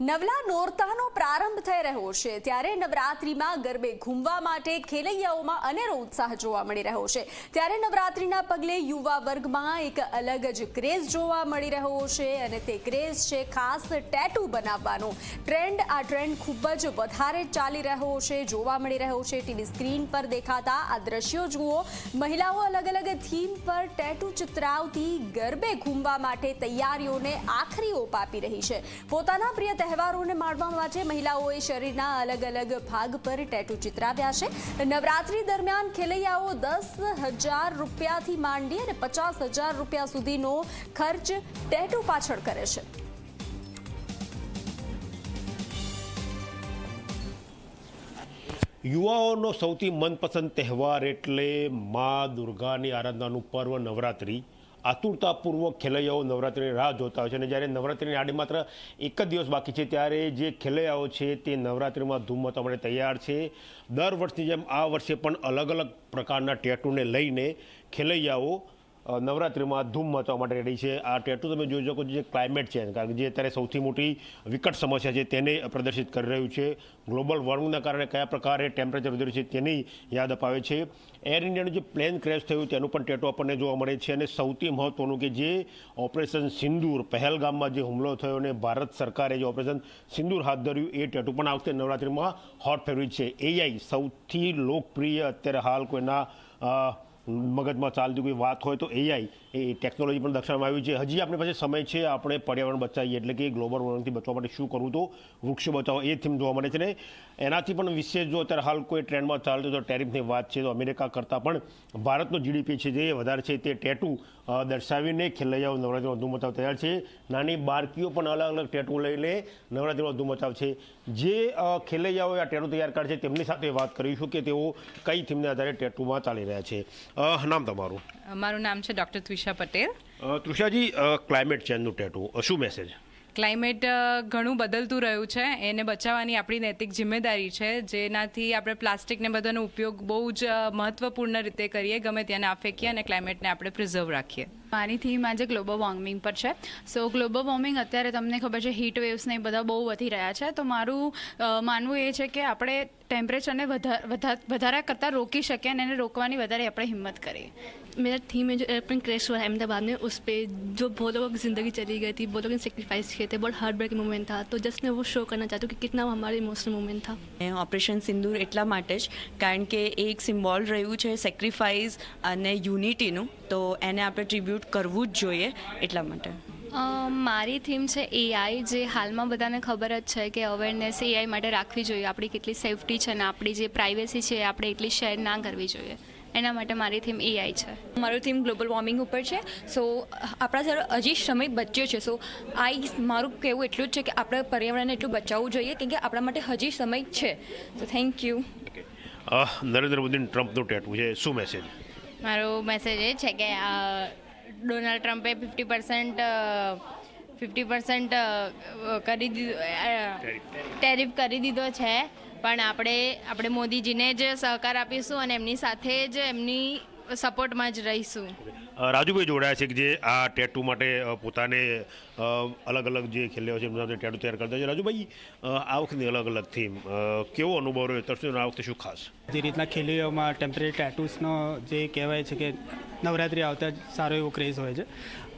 નવલા નોરતાનો પ્રારંભ થઈ રહ્યો છે. ત્યારે નવરાત્રિમાં ગરબે ઘૂમવા માટે ખેલૈયાઓમાં અનેરો ઉત્સાહ જોવા મળી રહ્યો છે. ત્યારે નવરાત્રિના પગલે યુવા વર્ગમાં એક અલગ જ ક્રેઝ જોવા મળી રહ્યો છે અને તે ક્રેઝ છે ખાસ ટેટુ બનાવવાનો. ટ્રેન્ડ, આ ટ્રેન્ડ ખૂબ જ વધારે ચાલી રહ્યો છે, જોવા મળી રહ્યો છે. ટીવી સ્ક્રીન પર દેખાતા આ દ્રશ્યો જુઓ. મહિલાઓ અલગ અલગ થીમ પર ટેટુ ચિતરાવતી ગરબે ઘૂમવા માટે તૈયારીઓને આખરી ઓપ આપી રહી છે. પોતાના પ્રિય તહેવારોને માણવા માટે મહિલાઓએ શરીરના અલગ અલગ ભાગ પર ટેટુ ચિતરાવ્યા છે. નવરાત્રી દરમિયાન ખેલૈયાઓ દસ હજાર રૂપિયાથી માંડી અને પચાસ હજાર રૂપિયા સુધીનો ખર્ચ ટેટુ પાછળ કરે છે. યુવાઓનો સૌથી મનપસંદ તહેવાર એટલે મા દુર્ગાની આરાધનાનું પર્વ નવરાત્રિ. આતુરતાપૂર્વક ખેલૈયાઓ નવરાત્રિની રાહ જોતા હોય છે અને જ્યારે નવરાત્રિની આડી માત્ર એક જ દિવસ બાકી છે, ત્યારે જે ખેલૈયાઓ છે તે નવરાત્રિમાં ધૂમ મચવા માટે તૈયાર છે. દર વર્ષની જેમ આ વર્ષે પણ અલગ અલગ પ્રકારના ટેટુને લઈને ખેલૈયાઓ નવરાત્રિમાં ધૂમ મચવા માટે રેડી છે. આ ટેટુ તમે જોઈ શકો જે ક્લાઇમેટ ચેન્જ કારણ કે જે અત્યારે સૌથી મોટી વિકટ સમસ્યા છે તેને પ્રદર્શિત કરી રહ્યું છે. ગ્લોબલ વોર્મિંગના કારણે કયા પ્રકારે ટેમ્પરેચર વધી છે તેની યાદ અપાવે છે. એર ઇન્ડિયાનું જે પ્લેન ક્રેશ થયું તેનું પણ ટેટુ આપણને જોવા મળે છે અને સૌથી મહત્ત્વનું કે જે ઓપરેશન સિંદૂર, પહેલગામમાં જે હુમલો થયો અને ભારત સરકારે જે ઓપરેશન સિંદૂર હાથ ધર્યું એ ટેટુ પણ આ વખતે નવરાત્રિમાં હોટ ફેવરિટ છે. એઆઈ સૌથી લોકપ્રિય અત્યારે હાલ કોઈના મગજમાં ચાલતી કોઈ વાત હોય તો એઆઈ એ ટેકનોલોજી પણ દર્શાવવામાં આવ્યું છે. હજી આપણી પાસે સમય છે, આપણે પર્યાવરણ બચાવીએ એટલે કે ગ્લોબલ વોર્મિંગથી બચવા માટે શું કરવું તો વૃક્ષો બચાવો, એ થીમ જોવા મળે છે. ને એનાથી પણ વિશેષ જો અત્યારે હાલ કોઈ ટ્રેન્ડમાં ચાલતું તો ટેરિફની વાત છે, તો અમેરિકા કરતાં પણ ભારતનો જીડીપી છે જે વધારે છે તે ટેટુ દર્શાવીને ખેલૈયાઓ નવરાત્રીનો ધૂમ મચાવ તૈયાર છે. નાની બાળકીઓ પણ અલગ અલગ ટેટુ લઈને નવરાત્રીનો ધૂમ મચાવ છે. જે ખેલૈયાઓએ આ ટેટુ તૈયાર કરે છે, તેમની સાથે વાત કરીશું કે તેઓ કઈ થીમને આધારે ટેટુમાં ચાલી રહ્યા છે. નામ તમારું? મારું નામ છે ડૉક્ટર ત્રિષા પટેલ. તૃષાજી ક્લાઇમેટ ચેન્જનું ટેટુ. શું મેસેજ ક્લાઇમેટ ઘણું બદલતું રહ્યું છે. એને બચાવવાની આપણી નૈતિક જિમ્મેદારી છે. જેનાથી આપણે પ્લાસ્ટિકને બધાનો ઉપયોગ બહુ જ મહત્ત્વપૂર્ણ મહત્વપૂર્ણ રીતે કરીએ. ગમે ત્યાંને આ ફેંકીએ અને ક્લાઇમેટને આપણે પ્રિઝર્વ રાખીએ. મારી થીમ આજે ગ્લોબલ વોર્મિંગ પર છે સો ગ્લોબલ વોર્મિંગ અત્યારે તમને ખબર છે હીટ વેવ્સ ને એ બધા બહુ વધી રહ્યા છે તો મારું અ, માનવું એ છે કે આપણે ટેમ્પરેચરને વધારે કરતાં રોકી શકીએ અને એને રોકવાની વધારે આપણે હિંમત કરીએ मेरा थीम है जो एयरप्लेन क्रैश हुआ है अहमदाबाद में उस पर जो बहुत लोगों की ज़िंदगी चली गई थी बहुत लोगों ने सेक्रीफाइस किए थे बहुत हार्ट ब्रेकिंग मोमेंट था तो जस्ट मैं वो शो करना चाहती हूँ कि कितना वो हमारा इमोशनल मोमेंट था એ ઓપરેશન સિંદૂર એટલા માટે જ કારણ કે એ એક સિમ્બોલ રહ્યું છે સેક્રિફાઈસ અને યુનિટીનું તો એને આપણે ટ્રિબ્યુટ કરવું જ જોઈએ એટલા માટે. મારી થીમ છે એઆઈ જે હાલમાં બધાને ખબર જ છે કે અવેરનેસ એઆઈ માટે રાખવી જોઈએ. આપણી કેટલી સેફટી છે અને આપણી જે પ્રાઇવેસી છે એ આપણે એટલી શેર ના કરવી જોઈએ. એના માટે મારી થીમ એઆઈ છે. મારું થીમ ગ્લોબલ વોર્મિંગ ઉપર છે. સો આપણા સર હજી સમય બચ્યો છે. સો આઈ મારું કહેવું એટલું જ છે કે આપણે પર્યાવરણને એટલું બચાવવું જોઈએ કેમ કે આપણા માટે હજી સમય છે. So thank you uh, Narendra Modi ટ્રમ્પનું ટેટવું છે. શું મેસેજ મારો મેસેજ એ છે કે ડોનાલ્ડ ટ્રમ્પે ફિફ્ટી પર્સન્ટ ફિફ્ટી પર્સન્ટ કરી દીધું ટેરિફ. કરી દીધો છે. પણ આપણે આપણે મોદીજીને જ સહકાર આપીશું અને એમની સાથે જ એમની સપોર્ટમાં જ રહીશું. રાજુભાઈ જોડાયા છે કે જે આ ટેટુ માટે પોતાને અલગ અલગ જે ખેલ્યો છે, એમના ટેટુ તૈયાર કરતા છે. રાજુભાઈ આ વખતની અલગ અલગ થીમ કેવો અનુભવ રહ્યો? તરશું આ વખતે શું ખાસ? જે રીતના ખેલીઓમાં ટેમ્પરરી ટેટૂસનો જે કહેવાય છે કે નવરાત્રિ આવતા સારો એવો ક્રેઝ હોય છે.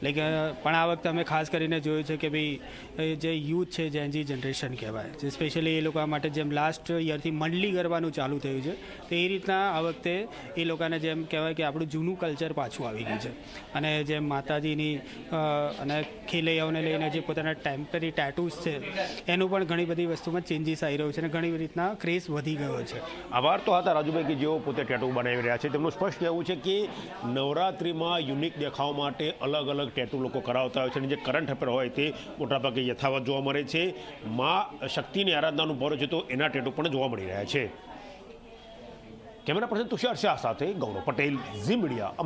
લાઈક પણ આ વખતે અમે ખાસ કરીને જોયું છે કે ભાઈ જે યુથ છે જેનજી જનરેશન કહેવાય, જે સ્પેશિયલી એ લોકો માટે જેમ લાસ્ટ યરથી મંડલી ગરબાનું ચાલુ થયું છે, તો એ રીતના આ વખતે એ લોકોને જેમ કહેવાય કે આપણું જૂનું કલ્ચર પાછું આવી ગયું છે. અને જે માતાજીની અને ખેલૈયાઓને લઈને જે પોતાના ટેમ્પરરી ટેટૂસ છે, એનું પણ ઘણી બધી વસ્તુમાં ચેન્જીસ આવી રહ્યું છે અને ઘણી રીતના ક્રેઝ વધી ગયો છે. આભાર તો હતા રાજુભાઈ કે જેઓ પોતે ટેટુ બનાવી રહ્યા છે. તેમનું સ્પષ્ટ કહેવું છે કે નવરાત્રિમાં યુનિક દેખાવ માટે અલગ અલગ ટેટુ લોકો કરાવતા હોય છે અને જે કરંટ અફેર હોય તે મોટાભાગે યથાવત જોવા મળે છે. માં શક્તિની આરાધનાનું પર્વ છે તો એના ટેટુ પણ જોવા મળી રહ્યા છે. કેમેરા પર્સન તુષાર શાહ સાથે ગૌરવ પટેલ, ઝી મીડિયા